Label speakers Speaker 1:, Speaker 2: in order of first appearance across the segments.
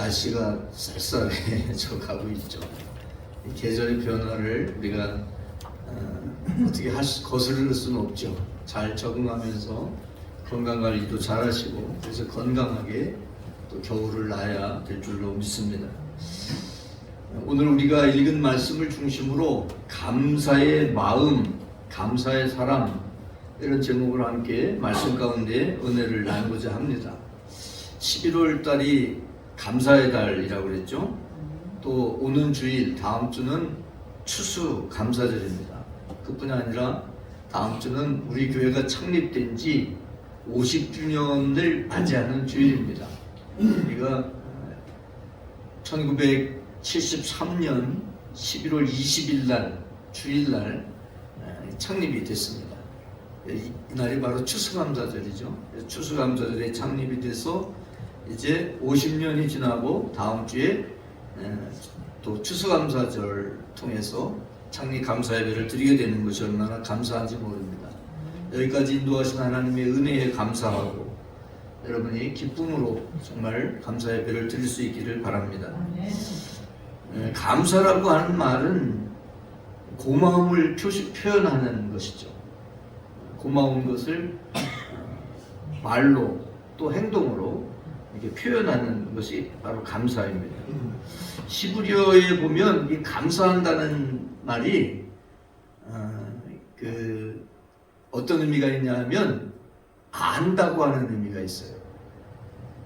Speaker 1: 날씨가 쌀쌀해져 가고 있죠. 이 계절의 변화를 우리가 어, 떻게 할 수, 거스를 수는 없죠. 잘 적응하면서 건강 관리도 잘 하시고 그래서 건강하게 또 겨울을 나야 될 줄로 믿습니다. 오늘 우리가 읽은 말씀을 중심으로 감사의 마음, 감사의 사람 이런 제목으로 함께 말씀 가운데 은혜를 나누고자 합니다. 11월 달이 감사의 달이라고 그랬죠. 또 오는 주일 다음 주는 추수 감사절입니다. 그뿐 아니라 다음 주는 우리 교회가 창립된 지 50주년을 맞이하는 주일입니다. 우리가 1973년 11월 20일 날 주일날 창립이 됐습니다. 이- 이날이 바로 추수감사절이죠. 추수감사절에 창립이 돼서 이제 50년이 지나고 다음 주에 에, 또 추수감사절 통해서 창립 감사 예배를 드리게 되는 것이 얼마나 감사한지 모릅니다. 여기까지 인도하신 하나님의 은혜에 감사하고 여러분이 기쁨으로 정말 감사 예배를 드릴 수 있기를 바랍니다. 에, 감사라고 하는 말은 고마움을 표시, 표현하는 것이죠. 고마운 것을 어, 말로 또 행동으로 이렇게 표현하는 것이 바로 감사입니다. 시브리어에 보면 이 감사한다는 말이 어, 그 어떤 의미가 있냐면 안다고 하는 의미가 있어요.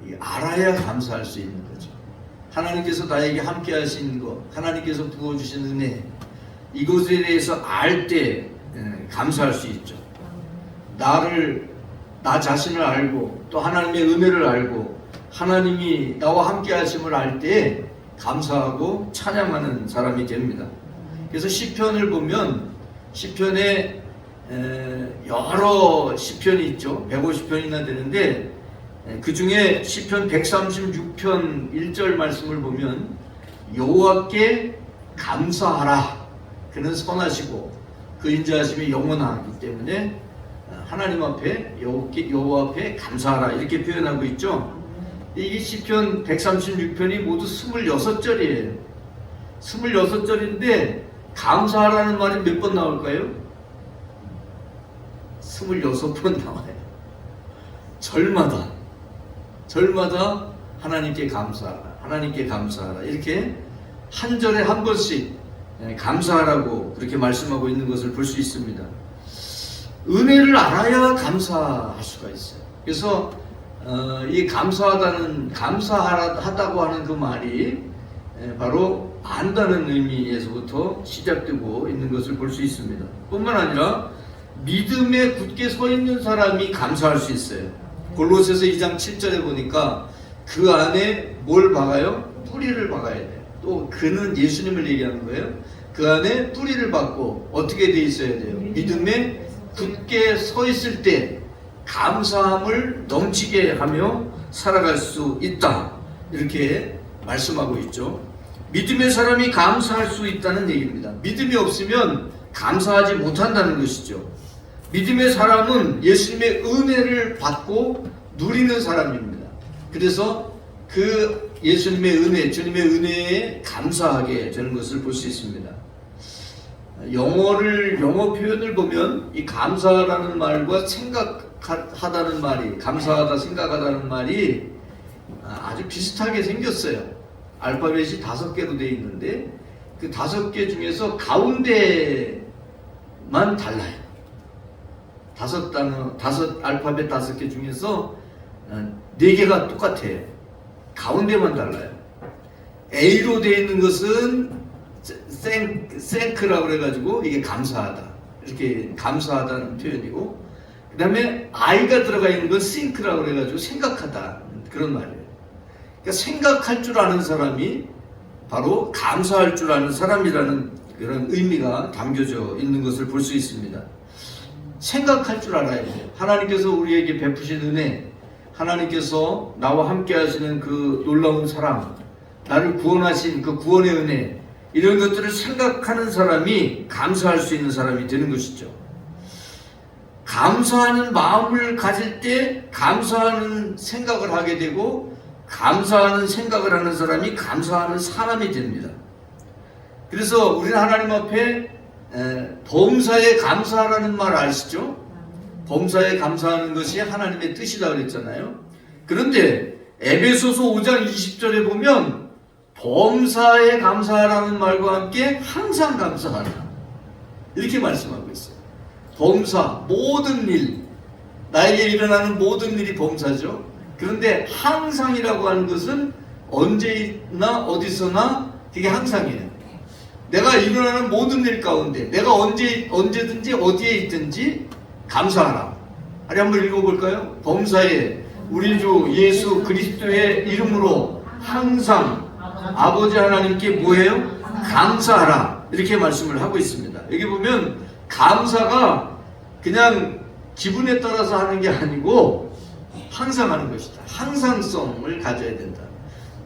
Speaker 1: 이 알아야 감사할 수 있는 거죠. 하나님께서 나에게 함께 하신 것, 하나님께서 부어주신 은혜, 이것에 대해서 알 때 감사할 수 있죠. 나를, 나 자신을 알고, 또 하나님의 은혜를 알고, 하나님이 나와 함께 하심을 알 때 감사하고 찬양하는 사람이 됩니다. 그래서 시편을 보면 시편에 에, 여러 시편이 있죠. 150편이나 되는데 에, 그 중에 시편 136편 1절 말씀을 보면 여호와께 감사하라. 그는 선하시고 그 인자하심이 영원하기 때문에 어, 하나님 앞에 여호와 앞에 감사하라 이렇게 표현하고 있죠. 이 시편 136편이 모두 26절이에요. 26절인데 감사하라는 말이 몇 번 나올까요? 26번 나와요. 절마다 절마다 하나님께 감사하라. 하나님께 감사하라. 이렇게 한 절에 한 번씩 예, 감사하라고 그렇게 말씀하고 있는 것을 볼 수 있습니다. 은혜를 알아야 감사할 수가 있어요. 그래서 어, 이 감사하다는 감사하다고 하는 그 말이 에, 바로 안다는 의미에서부터 시작되고 있는 것을 볼 수 있습니다. 뿐만 아니라 믿음에 굳게 서 있는 사람이 감사할 수 있어요. 골로새서 2장 7절에 보니까 그 안에 뭘 박아요? 뿌리를 박아야 돼요. 또 그는 예수님을 얘기하는 거예요. 그 안에 뿌리를 박고 어떻게 돼 있어야 돼요? 믿음에 굳게 서 있을 때 감사함을 넘치게 하며 살아갈 수 있다. 이렇게 말씀하고 있죠. 믿음의 사람이 감사할 수 있다는 얘기입니다. 믿음이 없으면 감사하지 못한다는 것이죠. 믿음의 사람은 예수님의 은혜를 받고 누리는 사람입니다. 그래서 그 예수님의 은혜, 주님의 은혜에 감사하게 되는 것을 볼 수 있습니다. 영어를 영어 표현을 보면 이 감사라는 말과 생각 하다는 말이 감사하다 생각하다는 말이 아주 비슷하게 생겼어요. 알파벳이 다섯 개로 되어 있는데 그 다섯 개 중에서 가운데만 달라요. 다섯 단어, 다섯 알파벳 다섯 개 중에서 어, 네 개가 똑같아요. 가운데만 달라요. A로 되어 있는 것은 생, 생크라고 그래가지고 이게 감사하다. 이렇게 감사하다는 표현이고, 그 다음에 I가 들어가 있는 건 싱크라고 그래가지고 생각하다. 그런 말이에요. 그러니까 생각할 줄 아는 사람이 바로 감사할 줄 아는 사람이라는 그런 의미가 담겨져 있는 것을 볼 수 있습니다. 생각할 줄 알아야 돼요. 하나님께서 우리에게 베푸신 은혜, 하나님께서 나와 함께 하시는 그 놀라운 사랑, 나를 구원하신 그 구원의 은혜, 이런 것들을 생각하는 사람이 감사할 수 있는 사람이 되는 것이죠. 감사하는 마음을 가질 때 감사하는 생각을 하게 되고 감사하는 생각을 하는 사람이 감사하는 사람이 됩니다. 그래서 우리는 하나님 앞에 에, 범사에 감사하라는 말 아시죠? 범사에 감사하는 것이 하나님의 뜻이다 그랬잖아요. 그런데 에베소서 5장 20절에 보면 범사에 감사하라는 말과 함께 항상 감사하라. 이렇게 말씀하고 있어요. 범사, 모든 일, 나에게 일어나는 모든 일이 범사죠. 그런데 항상이라고 하는 것은 언제나 어디서나 그게 항상이에요. 내가 일어나는 모든 일 가운데 내가 언제 언제든지 어디에 있든지 감사하라. 아리 한번 읽어볼까요? 범사에 우리 주 예수 그리스도의 이름으로 항상 아버지 하나님께 뭐해요? 감사하라. 이렇게 말씀을 하고 있습니다. 여기 보면 감사가 그냥 기분에 따라서 하는 게 아니고 항상 하는 것이다. 항상성을 가져야 된다.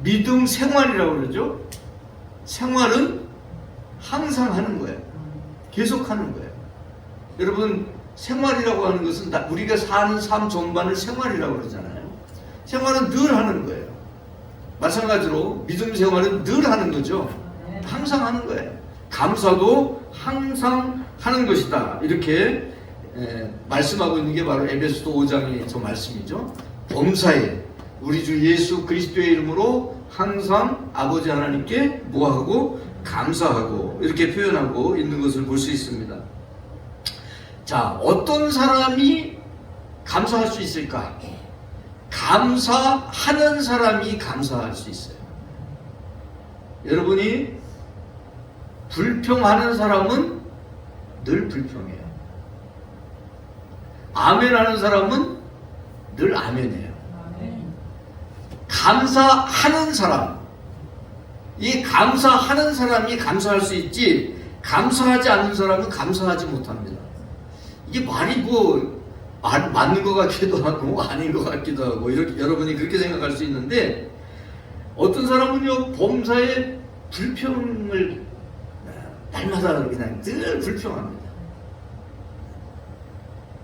Speaker 1: 믿음 생활이라고 그러죠. 생활은 항상 하는 거예요. 계속 하는 거예요. 여러분 생활이라고 하는 것은 다 우리가 사는 삶 전반을 생활이라고 그러잖아요. 생활은 늘 하는 거예요. 마찬가지로 믿음 생활은 늘 하는 거죠. 항상 하는 거예요. 감사도 항상 하는 것이다. 이렇게 에, 말씀하고 있는 게 바로 에베소서 5장의 저 말씀이죠. 범사에 우리 주 예수 그리스도의 이름으로 항상 아버지 하나님께 뭐하고 감사하고 이렇게 표현하고 있는 것을 볼 수 있습니다. 자, 어떤 사람이 감사할 수 있을까? 감사하는 사람이 감사할 수 있어요. 여러분이 불평하는 사람은 늘 불평해요. 아멘하는 사람은 늘 아멘해요. 감사하는 사람, 이 감사하는 사람이 감사할 수 있지, 감사하지 않는 사람은 감사하지 못합니다. 이게 말이 뭐 말, 맞는 것 같기도 하고 아닌 것 같기도 하고 이렇게 여러분이 그렇게 생각할 수 있는데 어떤 사람은요 범사에 불평을 날마다 그냥 늘 불평합니다.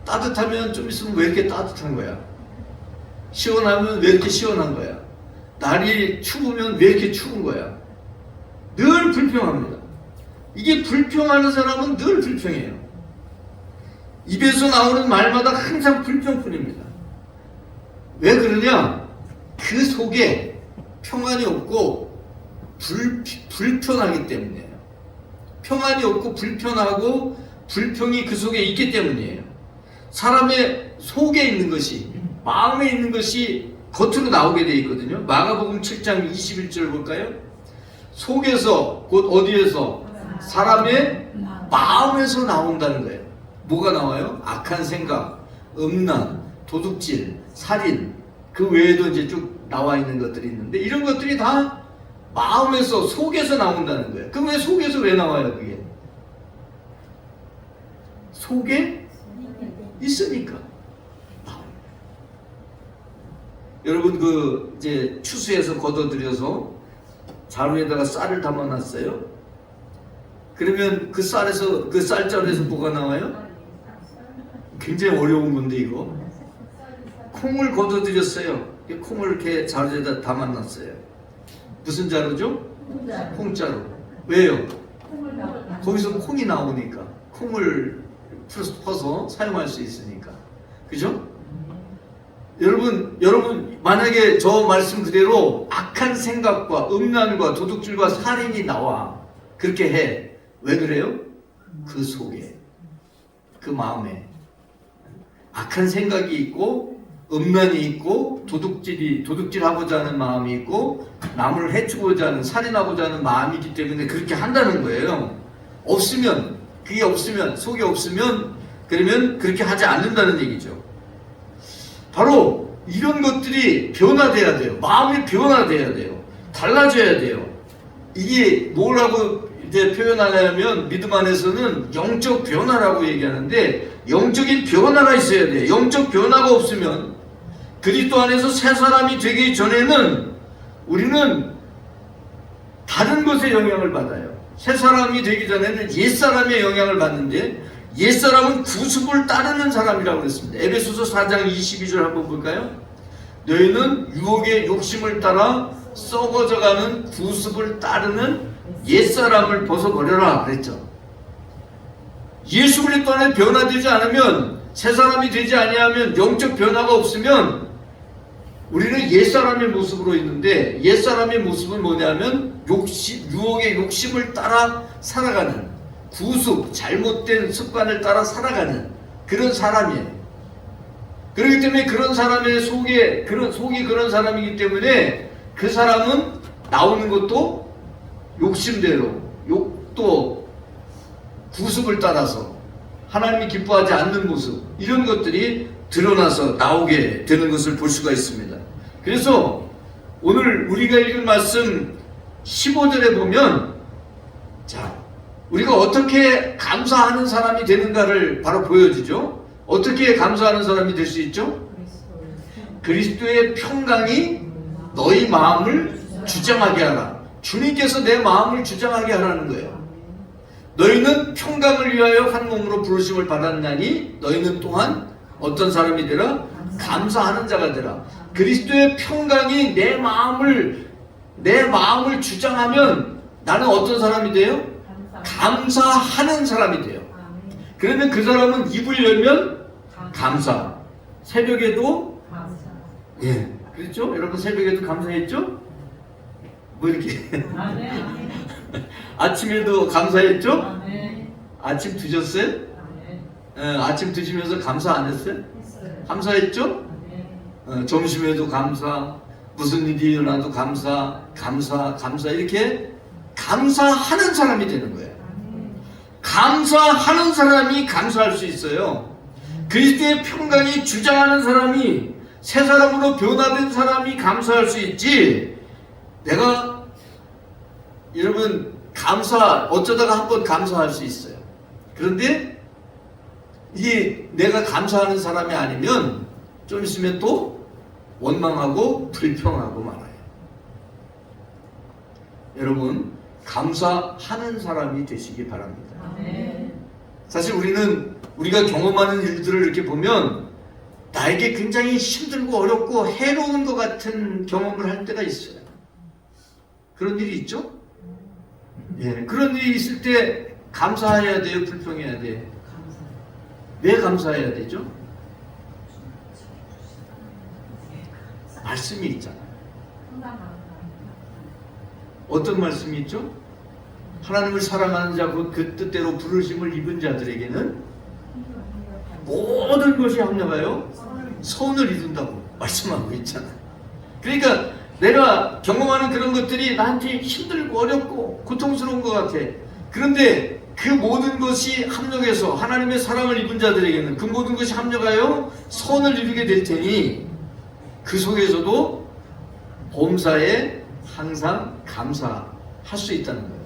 Speaker 1: 따뜻하면 좀 있으면 왜 이렇게 따뜻한 거야? 시원하면 왜 이렇게 시원한 거야? 날이 추우면 왜 이렇게 추운 거야? 늘 불평합니다. 이게 불평하는 사람은 늘 불평해요. 입에서 나오는 말마다 항상 불평뿐입니다. 왜 그러냐? 그 속에 평안이 없고 불, 불편하기 때문이에요. 평안이 없고 불편하고 불평이 그 속에 있기 때문이에요. 사람의 속에 있는 것이 마음에 있는 것이 겉으로 나오게 되어 있거든요. 마가복음 7장 21절 볼까요? 속에서 곧 어디에서 사람의 마음에서 나온다는 거예요. 뭐가 나와요? 악한 생각, 음란, 도둑질, 살인, 그 외에도 이제 쭉 나와 있는 것들이 있는데 이런 것들이 다 마음에서 속에서 나온다는 거예요. 그럼 왜 속에서 왜 나와요, 그게? 속에 있으니까. 여러분 그 이제 추수해서 걷어들여서 자루에다가 쌀을 담아놨어요. 그러면 그 쌀에서 그 쌀자루에서 뭐가 나와요? 굉장히 어려운 건데 이거 콩을 걷어들였어요. 이 콩을 이렇게 자루에다 담아놨어요. 무슨 자루죠? 콩자루. 왜요? 거기서 콩이 나오니까 콩을 풀어서 사용할 수 있으니까 그죠? 여러분 여러분 만약에 저 말씀 그대로 악한 생각과 음란과 도둑질과 살인이 나와 그렇게 해. 왜 그래요? 그 속에 그 마음에 악한 생각이 있고 음란이 있고 도둑질이 도둑질하고자 하는 마음이 있고 남을 해치고자 하는 살인하고자 하는 마음이 있기 때문에 그렇게 한다는 거예요. 없으면 그게 없으면 속에 없으면 그러면 그렇게 하지 않는다는 얘기죠. 바로 이런 것들이 변화돼야 돼요. 마음이 변화돼야 돼요. 달라져야 돼요. 이게 뭐라고 이제 표현하려면 믿음 안에서는 영적 변화라고 얘기하는데 영적인 변화가 있어야 돼. 영적 변화가 없으면 그리스도 안에서 새 사람이 되기 전에는 우리는 다른 것의 영향을 받아요. 새 사람이 되기 전에는 옛 사람의 영향을 받는데 옛 사람은 구습을 따르는 사람이라고 그랬습니다. 에베소서 4장 22절 한번 볼까요? 너희는 유혹의 욕심을 따라 썩어져가는 구습을 따르는 옛 사람을 벗어버려라 그랬죠. 예수 그리스도 안에 변화되지 않으면 새 사람이 되지 아니하면 영적 변화가 없으면 우리는 옛사람의 모습으로 있는데 옛사람의 모습은 뭐냐면 욕심, 유혹의 욕심을 따라 살아가는 구속, 잘못된 습관을 따라 살아가는 그런 사람이에요. 그렇기 때문에 그런 사람의 속에 그런 속이 그런 사람이기 때문에 그 사람은 나오는 것도 욕심대로 욕도 구습을 따라서 하나님이 기뻐하지 않는 모습 이런 것들이 드러나서 나오게 되는 것을 볼 수가 있습니다. 그래서 오늘 우리가 읽은 말씀 15절에 보면 자 우리가 어떻게 감사하는 사람이 되는가를 바로 보여주죠. 어떻게 감사하는 사람이 될 수 있죠? 그리스도의 평강이 너희 마음을 주장하게 하라. 주님께서 내 마음을 주장하게 하라는 거예요. 너희는 평강을 위하여 한 몸으로 부르심을 받았나니 너희는 또한 어떤 사람이 되라? 감사하는 자가 되라. 그리스도의 평강이 내 마음을 내 마음을 주장하면 나는 어떤 사람이 돼요? 감사 하는 사람이 돼요. 그러면 그 사람은 입을 열면 감사. 새벽에도 예, 그렇죠? 여러분 새벽에도 감사했죠? 뭐 이렇게 아침에도 감사했죠? 아침 드셨어요? 예, 아침 드시면서 감사 안 했어요? 감사했죠? 어, 점심에도 감사, 무슨 일이 일어나도 감사, 감사, 감사 이렇게 감사하는 사람이 되는 거예요. 감사하는 사람이 감사할 수 있어요. 그리스도의 평강이 주장하는 사람이 새 사람으로 변화된 사람이 감사할 수 있지. 내가 여러분 감사 어쩌다가 한 번 감사할 수 있어요. 그런데 이게 내가 감사하는 사람이 아니면 좀 있으면 또 원망하고 불평하고 말아요. 여러분 감사하는 사람이 되시기 바랍니다. 사실 우리는 우리가 경험하는 일들을 이렇게 보면 나에게 굉장히 힘들고 어렵고 해로운 것 같은 경험을 할 때가 있어요. 그런 일이 있죠? 예, 그런 일이 있을 때 감사해야 돼요, 불평해야 돼요. 왜 감사해야 되죠? 말씀이 있잖아요. 어떤 말씀이 있죠? 하나님을 사랑하는 자, 곧그 뜻대로 부르심을 입은 자들에게는 모든 것이 합력하여 선을 이룬다고 말씀하고 있잖아요. 그러니까 내가 경험하는 그런 것들이 나한테 힘들고 어렵고 고통스러운 것 같아. 그런데 그 모든 것이 합력해서 하나님의 사랑을 입은 자들에게는 그 모든 것이 합력하여 선을 이루게 될 테니 그 속에서도 범사에 항상 감사할 수 있다는 거예요.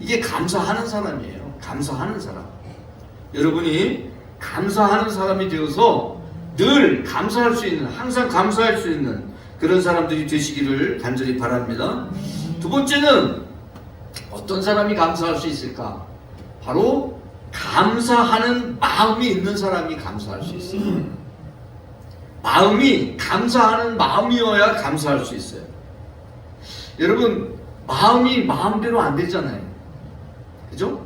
Speaker 1: 이게 감사하는 사람이에요. 감사하는 사람. 여러분이 감사하는 사람이 되어서 늘 감사할 수 있는, 항상 감사할 수 있는 그런 사람들이 되시기를 간절히 바랍니다. 두 번째는 어떤 사람이 감사할 수 있을까? 바로 감사하는 마음이 있는 사람이 감사할 수 있어요. 마음이 감사하는 마음이어야 감사할 수 있어요. 여러분 마음이 마음대로 안 되잖아요. 그죠?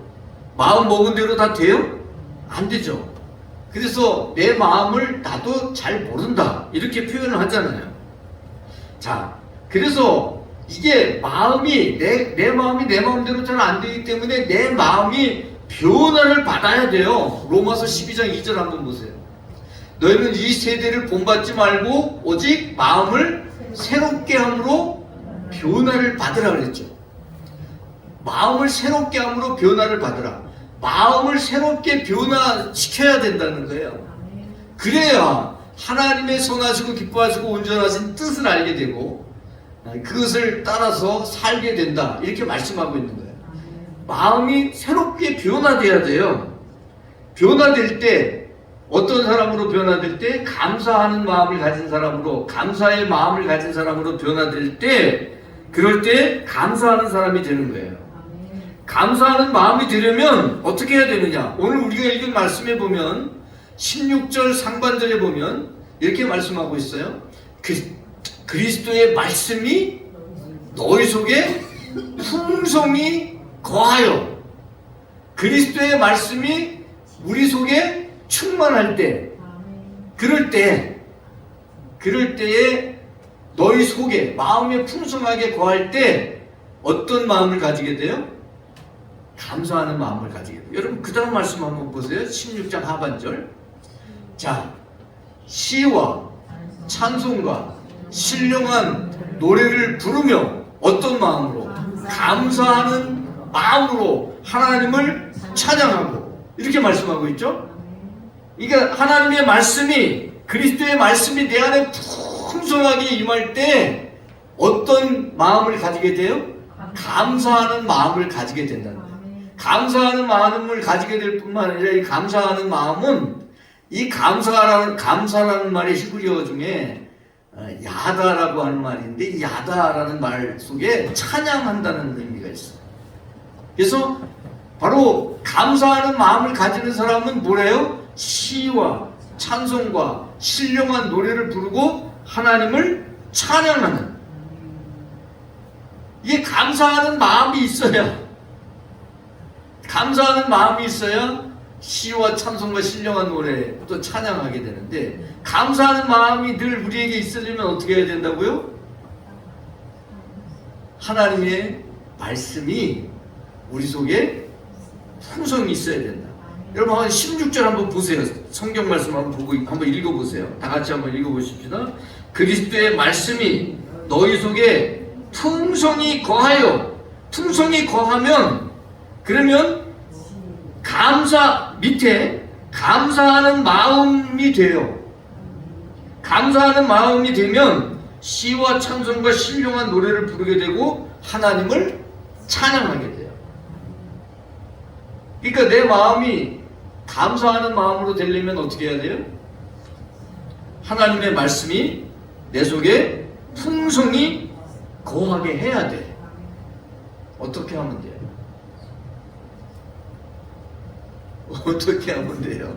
Speaker 1: 마음 먹은 대로 다 돼요? 안 되죠. 그래서 내 마음을 나도 잘 모른다 이렇게 표현을 하잖아요. 자, 그래서 이게 마음이 내, 내 마음이 내 마음대로 잘 안 되기 때문에 내 마음이 변화를 받아야 돼요. 로마서 12장 2절 한번 보세요. 너희는 이 세대를 본받지 말고 오직 마음을 새롭게 함으로 변화를 받으라 그랬죠. 마음을 새롭게 함으로 변화를 받으라. 마음을 새롭게 변화시켜야 된다는 거예요. 그래야 하나님의 선하시고 기뻐하시고 온전하신 뜻을 알게 되고 그것을 따라서 살게 된다. 이렇게 말씀하고 있는 거예요. 마음이 새롭게 변화돼야 돼요. 변화될 때 어떤 사람으로 변화될 때 감사하는 마음을 가진 사람으로 감사의 마음을 가진 사람으로 변화될 때 그럴 때 감사하는 사람이 되는 거예요. 감사하는 마음이 되려면 어떻게 해야 되느냐? 오늘 우리가 읽은 말씀에 보면 16절 상반절에 보면 이렇게 말씀하고 있어요. 그 그리스도의 말씀이 너희 속에 풍성히 거하여 그리스도의 말씀이 우리 속에 충만할 때 그럴 때 그럴 때에 너희 속에 마음에 풍성하게 거할 때 어떤 마음을 가지게 돼요? 감사하는 마음을 가지게 돼요. 여러분 그 다음 말씀 한번 보세요. 16장 하반절. 자, 시와 찬송과 신령한 노래를 부르며 어떤 마음으로 감사하는 마음으로 하나님을 찬양하고 이렇게 말씀하고 있죠. 그러니까 하나님의 말씀이 그리스도의 말씀이 내 안에 풍성하게 임할 때 어떤 마음을 가지게 돼요? 감사하는 마음을 가지게 된다는 거예요. 감사하는 마음을 가지게 될 뿐만 아니라 이 감사하는 마음은 이 감사라는 감사라는 말의 히브리어 중에 어, 야다라고 하는 말인데 이 야다라는 말 속에 찬양한다는 의미가 있어요. 그래서 바로 감사하는 마음을 가지는 사람은 뭐래요? 시와 찬송과 신령한 노래를 부르고 하나님을 찬양하는 이게 감사하는 마음이 있어야 감사하는 마음이 있어야 시와 찬송과 신령한 노래 또 찬양하게 되는데 감사하는 마음이 늘 우리에게 있으려면 어떻게 해야 된다고요? 하나님의 말씀이 우리 속에 풍성히 있어야 된다. 여러분 한번 16절 한번 보세요. 성경 말씀 한번 보고 한번 읽어 보세요. 다 같이 한번 읽어 보십시다. 그리스도의 말씀이 너희 속에 풍성히 거하여 풍성히 거하면 그러면 감사 밑에 감사하는 마음이 돼요. 감사하는 마음이 되면 시와 찬송과 신령한 노래를 부르게 되고 하나님을 찬양하게 돼요. 그러니까 내 마음이 감사하는 마음으로 되려면 어떻게 해야 돼요? 하나님의 말씀이 내 속에 풍성히 거하게 해야 돼. 어떻게 하면 돼요? 어떻게 하면 돼요?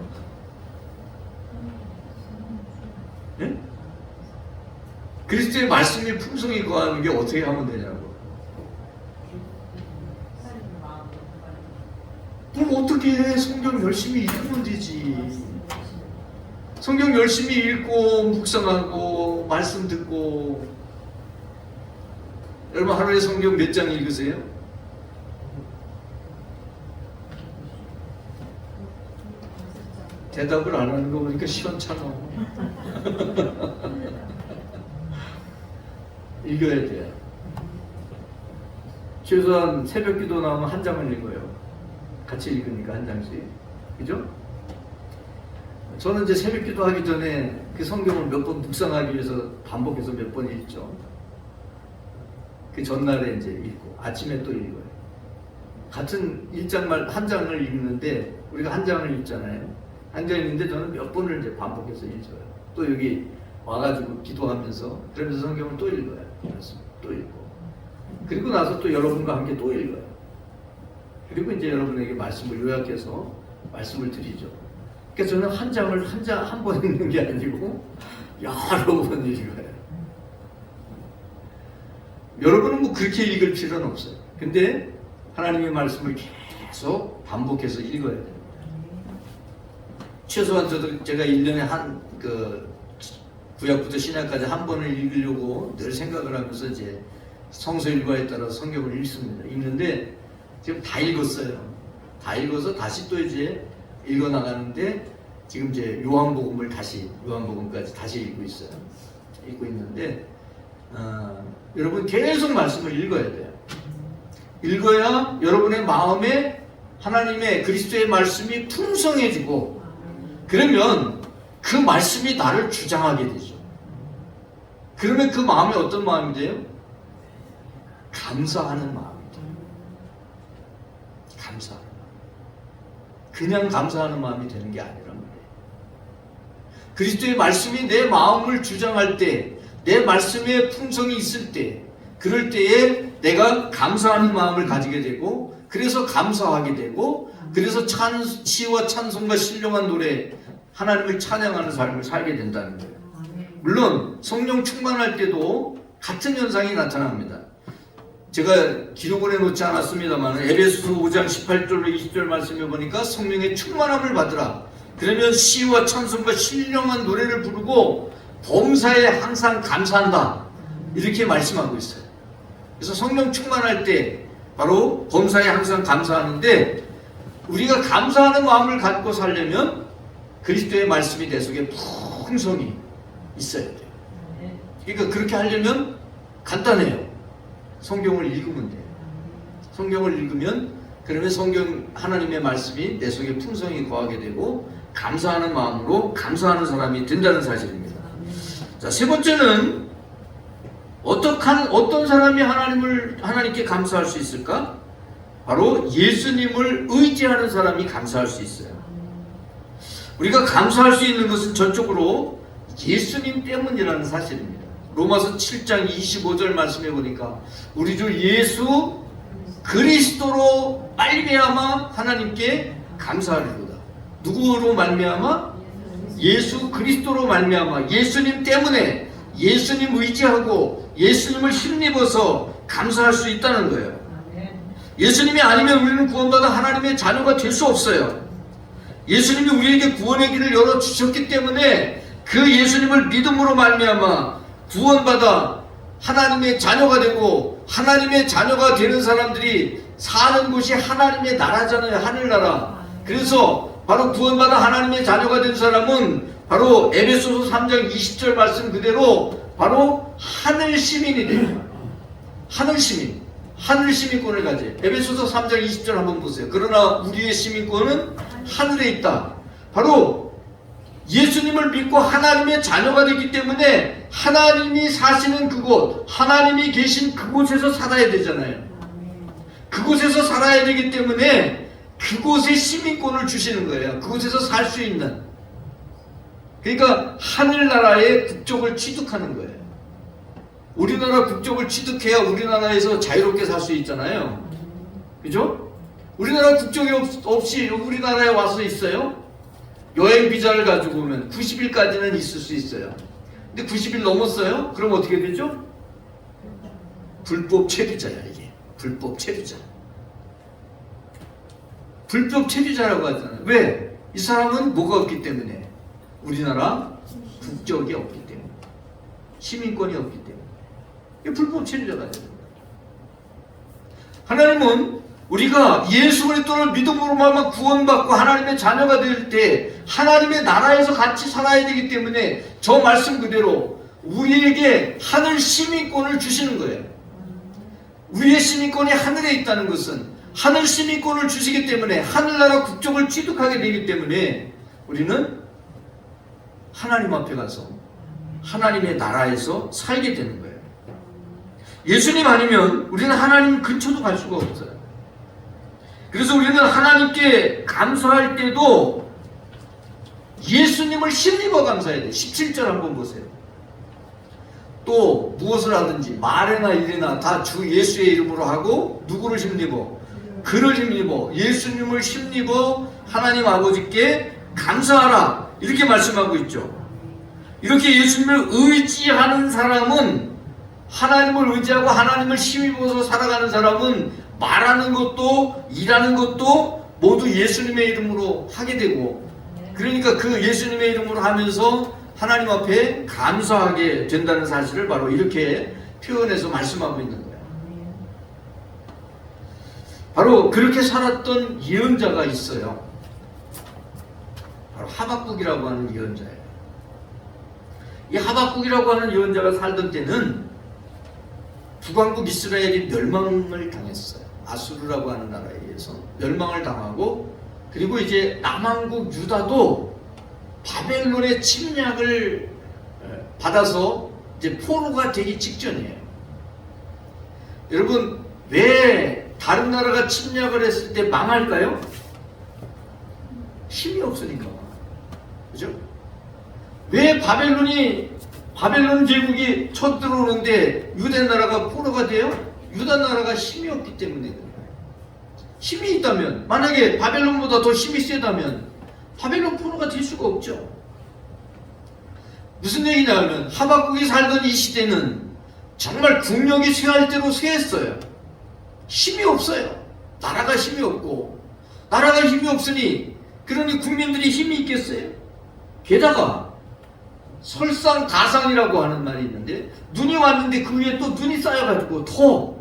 Speaker 1: 네? 그리스도의 말씀이 풍성히 거하는 게 어떻게 하면 되냐고. 그럼 어떻게 해? 성경 열심히 읽으면 되지. 성경 열심히 읽고 묵상하고 말씀 듣고 여러분 하루에 성경 몇 장 읽으세요? 대답을 안 하는 거 보니까 시원찮아. 읽어야 돼요. 최소한 새벽 기도 나오면 한 장을 읽어요. 같이 읽으니까 한 장씩. 그죠? 저는 이제 새벽 기도 하기 전에 그 성경을 몇 번 묵상하기 위해서 반복해서 몇 번 읽죠. 그 전날에 이제 읽고 아침에 또 읽어요. 같은 일장만 한 장을 읽는데 우리가 한 장을 읽잖아요. 한 장 읽는데 저는 몇 번을 이제 반복해서 읽어요. 또 여기 와가지고 기도하면서 그러면서 성경을 또 읽어요. 말씀 또 읽고 그리고 나서 또 여러분과 함께 또 읽어요. 그리고 이제 여러분에게 말씀을 요약해서 말씀을 드리죠. 그러니까 저는 한 장을 한 장 한 번 읽는 게 아니고 여러 번 읽어요. 여러분은 뭐 그렇게 읽을 필요는 없어요. 근데 하나님의 말씀을 계속 반복해서 읽어야 됩니다. 최소한 저도 제가 1년에 한 그 구약부터 신약까지 한 번을 읽으려고 늘 생각을 하면서 이제 성서 일과에 따라 성경을 읽습니다. 읽는데 지금 다 읽었어요. 다 읽어서 다시 또 이제 읽어 나가는데 지금 이제 요한복음을 다시 요한복음까지 다시 읽고 있어요. 읽고 있는데 어, 여러분 계속 말씀을 읽어야 돼요. 읽어야 여러분의 마음에 하나님의 그리스도의 말씀이 풍성해지고 그러면 그 말씀이 나를 주장하게 되죠. 그러면 그 마음이 어떤 마음이 돼요? 감사하는 마음이 돼요. 감사하는 마음. 그냥 감사하는 마음이 되는 게 아니란 말이에요. 그리스도의 말씀이 내 마음을 주장할 때, 내 말씀에 풍성이 있을 때, 그럴 때에 내가 감사하는 마음을 가지게 되고, 그래서 감사하게 되고, 그래서 찬, 시와 찬송과 신령한 노래, 하나님을 찬양하는 삶을 살게 된다는 거예요. 물론 성령 충만할 때도 같은 현상이 나타납니다. 제가 기록을 해놓지 않았습니다만 에베소서 5장 18절로 20절 말씀해 보니까 성령의 충만함을 받으라. 그러면 시와 찬송과 신령한 노래를 부르고 범사에 항상 감사한다. 이렇게 말씀하고 있어요. 그래서 성령 충만할 때 바로 범사에 항상 감사하는데 우리가 감사하는 마음을 갖고 살려면 그리스도의 말씀이 내 속에 풍성히 있어야 돼요. 그러니까 그렇게 하려면 간단해요. 성경을 읽으면 돼요. 성경을 읽으면 그러면 성경 하나님의 말씀이 내 속에 풍성히 거하게 되고 감사하는 마음으로 감사하는 사람이 된다는 사실입니다. 자, 세 번째는 어떡한 어떤 사람이 하나님을 하나님께 감사할 수 있을까? 바로 예수님을 의지하는 사람이 감사할 수 있어요. 우리가 감사할 수 있는 것은 전적으로 예수님 때문이라는 사실입니다. 로마서 7장 25절 말씀해 보니까 우리 주 예수 그리스도로 말미암아 하나님께 감사하리로다. 누구로 말미암아? 예수 그리스도로 말미암아 예수님 때문에 예수님 의지하고 예수님을 힘입어서 감사할 수 있다는 거예요. 예수님이 아니면 우리는 구원받아 하나님의 자녀가 될 수 없어요. 예수님이 우리에게 구원의 길을 열어 주셨기 때문에 그 예수님을 믿음으로 말미암아 구원받아 하나님의 자녀가 되고 하나님의 자녀가 되는 사람들이 사는 곳이 하나님의 나라잖아요. 하늘나라. 그래서 바로 구원받아 하나님의 자녀가 된 사람은 바로 에베소서 3장 20절 말씀 그대로 바로 하늘 시민이 돼요. 하늘 시민. 하늘 시민권을 가지. 에베소서 3장 20절 한번 보세요. 그러나 우리의 시민권은 하늘에 있다. 바로 예수님을 믿고 하나님의 자녀가 되기 때문에 하나님이 사시는 그곳, 하나님이 계신 그곳에서 살아야 되잖아요. 그곳에서 살아야 되기 때문에 그곳에 시민권을 주시는 거예요. 그곳에서 살 수 있는. 그러니까 하늘나라의 국적을 취득하는 거예요. 우리나라 국적을 취득해야 우리나라에서 자유롭게 살 수 있잖아요. 그죠? 우리나라 국적이 없, 없이 우리나라에 와서 있어요. 여행 비자를 가지고 오면 90일까지는 있을 수 있어요. 근데 90일 넘었어요? 그럼 어떻게 되죠? 불법 체류자야 이게. 불법 체류자. 불법 체류자라고 하잖아요. 왜? 이 사람은 뭐가 없기 때문에? 우리나라 국적이 없기 때문에. 시민권이 없기 때문에. 불법 체류자가 거예요. 하나님은 우리가 예수 그리스도를 믿음으로 말만 구원받고 하나님의 자녀가 될 때 하나님의 나라에서 같이 살아야 되기 때문에 저 말씀 그대로 우리에게 하늘 시민권을 주시는 거예요. 우리의 시민권이 하늘에 있다는 것은 하늘 시민권을 주시기 때문에 하늘나라 국적을 취득하게 되기 때문에 우리는 하나님 앞에 가서 하나님의 나라에서 살게 되는 거예요. 예수님 아니면 우리는 하나님 근처도 갈 수가 없어요. 그래서 우리는 하나님께 감사할 때도 예수님을 힘입어 감사해야 돼. 17절 한번 보세요. 또 무엇을 하든지 말이나 일이나 다 주 예수의 이름으로 하고 누구를 힘입어? 그를 힘입어. 예수님을 힘입어 하나님 아버지께 감사하라. 이렇게 말씀하고 있죠. 이렇게 예수님을 의지하는 사람은 하나님을 의지하고 하나님을 힘입어서 살아가는 사람은 말하는 것도 일하는 것도 모두 예수님의 이름으로 하게 되고 그러니까 그 예수님의 이름으로 하면서 하나님 앞에 감사하게 된다는 사실을 바로 이렇게 표현해서 말씀하고 있는 거예요. 바로 그렇게 살았던 예언자가 있어요. 바로 하박국이라고 하는 예언자예요. 이 하박국이라고 하는 예언자가 살던 때는 북왕국 이스라엘이 멸망을 당했어요. 아수르라고 하는 나라에 의해서 멸망을 당하고 그리고 이제 남왕국 유다도 바벨론의 침략을 받아서 이제 포로가 되기 직전이에요. 여러분 왜 다른 나라가 침략을 했을 때 망할까요? 힘이 없으니까. 그죠? 왜 바벨론이 바벨론 제국이 쳐들어오는데 유대 나라가 포로가 돼요? 유다 나라가 힘이 없기 때문에 그래요. 힘이 있다면 만약에 바벨론보다 더 힘이 세다면 바벨론 포로가 될 수가 없죠. 무슨 얘기냐면 하박국이 살던 이 시대는 정말 국력이 쇠할 대로 쇠했어요. 힘이 없어요. 나라가 힘이 없고 나라가 힘이 없으니 그러니 국민들이 힘이 있겠어요? 게다가 설상가상이라고 하는 말이 있는데 눈이 왔는데 그 위에 또 눈이 쌓여가지고 더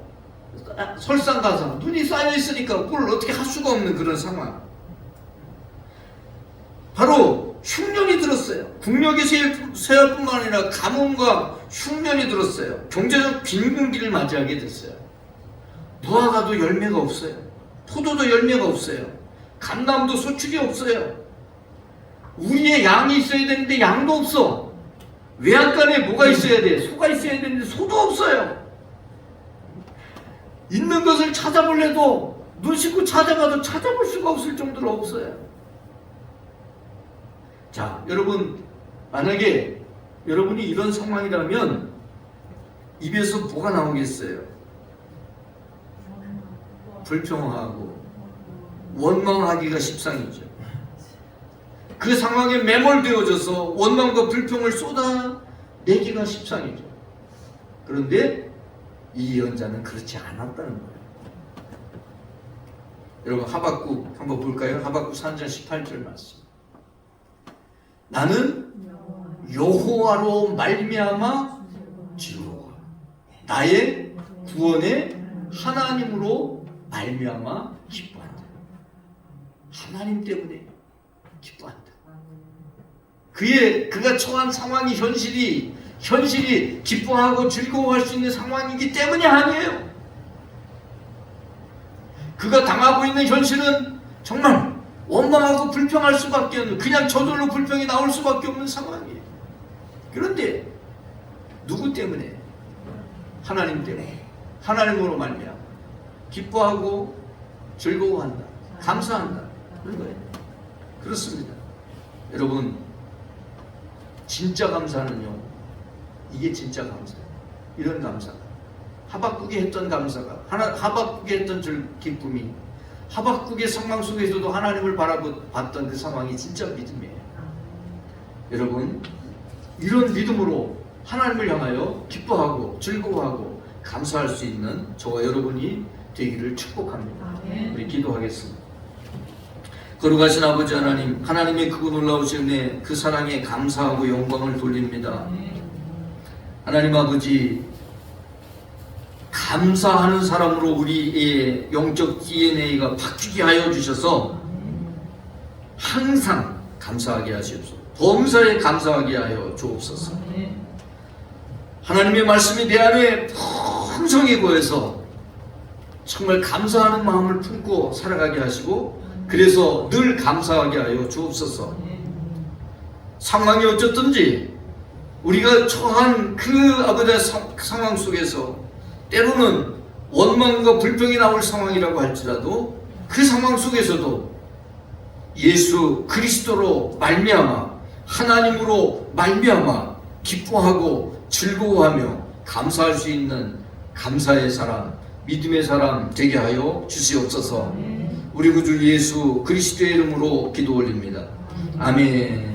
Speaker 1: 설상가상 눈이 쌓여 있으니까 그걸 어떻게 할 수가 없는 그런 상황. 바로 흉년이 들었어요. 국력이 쇠할 뿐만 아니라 가뭄과 흉년이 들었어요. 경제적 빈곤기를 맞이하게 됐어요. 무화과도 열매가 없어요. 포도도 열매가 없어요. 감남도 소출이 없어요. 우리의 양이 있어야 되는데 양도 없어. 외양간에 뭐가 있어야 돼? 소가 있어야 되는데 소도 없어요. 있는 것을 찾아볼래도 눈 씻고 찾아가도 찾아볼 수가 없을 정도로 없어요. 자, 여러분, 만약에 여러분이 이런 상황이라면 입에서 뭐가 나오겠어요? 불평하고 원망하기가 십상이죠. 그 상황에 매몰되어져서 원망과 불평을 쏟아내기가 십상이죠. 그런데 이 예언자는 그렇지 않았다는 거예요. 여러분 하박국 한번 볼까요? 하박국 3장 18절 말씀. 나는 여호와로 말미암아 지루하 나의 구원의 하나님으로 말미암아 기뻐한다. 하나님 때문에 기뻐한다. 그의 그가 처한 상황이 현실이 현실이 기뻐하고 즐거워할 수 있는 상황이기 때문이 아니에요. 그가 당하고 있는 현실은 정말 원망하고 불평할 수밖에 없는 그냥 저절로 불평이 나올 수밖에 없는 상황이에요. 그런데 누구 때문에? 하나님 때문에. 하나님으로 말미암아 기뻐하고 즐거워한다. 감사한다. 그런 거예요. 그렇습니다. 여러분 진짜 감사는요. 이게 진짜 감사예요. 이런 감사가 하박국이 했던 감사가 하나 하박국이 했던 절 기쁨이 하박국의 상황 속에서도 하나님을 바라봤던 그 상황이 진짜 믿음이에요. 여러분 이런 믿음으로 하나님을 향하여 기뻐하고 즐거워하고 감사할 수 있는 저와 여러분이 되기를 축복합니다. 우리 기도하겠습니다. 거룩하신 아버지 하나님, 하나님의 크고 놀라우신 은혜, 그 사랑에 감사하고 영광을 돌립니다. 하나님 아버지, 감사하는 사람으로 우리의 영적 DNA가 바뀌게 하여 주셔서 항상 감사하게 하시옵소서. 범사에 감사하게 하여 주옵소서. 하나님의 말씀이 내 안에 풍성히 고여서 정말 감사하는 마음을 품고 살아가게 하시고 그래서 늘 감사하게 하여 주옵소서. 상황이 어쨌든지 우리가 처한 그 아버지의 사- 상황 속에서 때로는 원망과 불평이 나올 상황이라고 할지라도 그 상황 속에서도 예수 그리스도로 말미암아 하나님으로 말미암아 기뻐하고 즐거워하며 감사할 수 있는 감사의 사람, 믿음의 사람 되게 하여 주시옵소서. 우리 구주 예수 그리스도의 이름으로 기도 올립니다. 아멘.